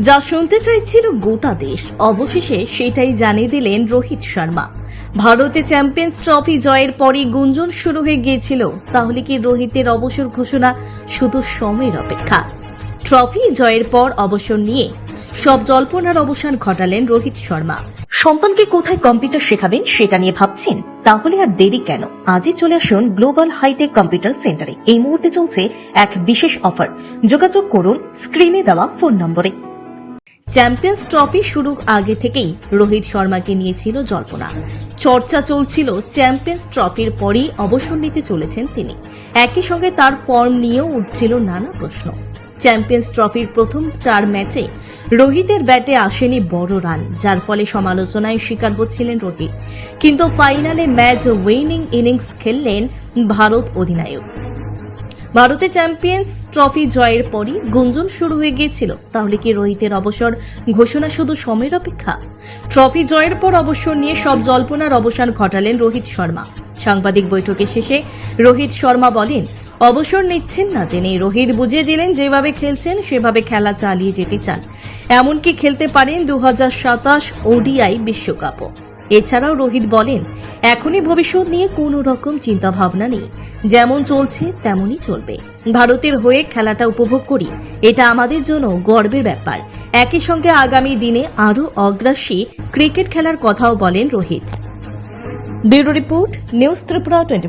যা শুনতে চাইছিল গোটা দেশ, অবশেষে সেটাই জানিয়ে দিলেন রোহিত শর্মা। ভারতে চ্যাম্পিয়ন্স ট্রফি জয়ের পরই গুঞ্জন শুরু হয়ে গিয়েছিল। তাহলে কি রোহিতের অবসর ঘোষণা শুধু সময়ের অপেক্ষা? ট্রফি জয়ের পর অবসর নিয়ে সব জল্পনার অবসান ঘটালেন রোহিত শর্মা। সন্তানকে কোথায় কম্পিউটার শেখাবেন সেটা নিয়ে ভাবছেন? তাহলে আর দেরি কেন? আজই চলে আসুন গ্লোবাল হাইটেক কম্পিউটার সেন্টারে। এই মুহূর্তে চলছে এক বিশেষ অফার। যোগাযোগ করুন স্ক্রিনে দেওয়া ফোন নম্বরে। চ্যাম্পিয়ন্স ট্রফি শুরু আগে থেকেই রোহিত শর্মাকে নিয়েছিল জল্পনা। চর্চা চলছিল চ্যাম্পিয়ন্স ট্রফির পরই অবসর নিতে চলেছেন তিনি। একই সঙ্গে তার ফর্ম নিয়েও উঠছিল নানা প্রশ্ন। চ্যাম্পিয়ন্স ট্রফির প্রথম চার ম্যাচে রোহিতের ব্যাটে আসেনি বড় রান, যার ফলে সমালোচনায় শিকার হচ্ছিলেন রোহিত। কিন্তু ফাইনালে ম্যাচ উইনিং ইনিংস খেললেন ভারত অধিনায়ক। ভারতে চ্যাম্পিয়ন্স ট্রফি জয়ের পরই গুঞ্জন শুরু হয়ে গিয়েছিল। তাহলে কি রোহিতের অবসর ঘোষণা শুধু সময়ের অপেক্ষা? ট্রফি জয়ের পর অবসর নিয়ে সব জল্পনার অবসান ঘটালেন রোহিত শর্মা। সাংবাদিক বৈঠকে শেষে রোহিত শর্মা বলেন অবসর নিচ্ছেন না তিনি। রোহিত বুঝিয়ে দিলেন, যেভাবে খেলছেন, সেভাবে খেলা চালিয়ে যেতে চান। এমনকি খেলতে পারেন দু হাজার সাতাশ ওডিআই বিশ্বকাপও। এছাড়াও রোহিত বলেন, এখনই ভবিষ্যৎ নিয়ে কোনো রকম চিন্তা ভাবনা নেই। যেমন চলছে, তেমনই চলবে। ভারতের হয়ে খেলাটা উপভোগ করি, এটা আমাদের জন্য গর্বের ব্যাপার। একই সঙ্গে আগামী দিনে আরও অগ্রাসী ক্রিকেট খেলার কথাও বলেন Rohit. Bureau report, news Tripura twenty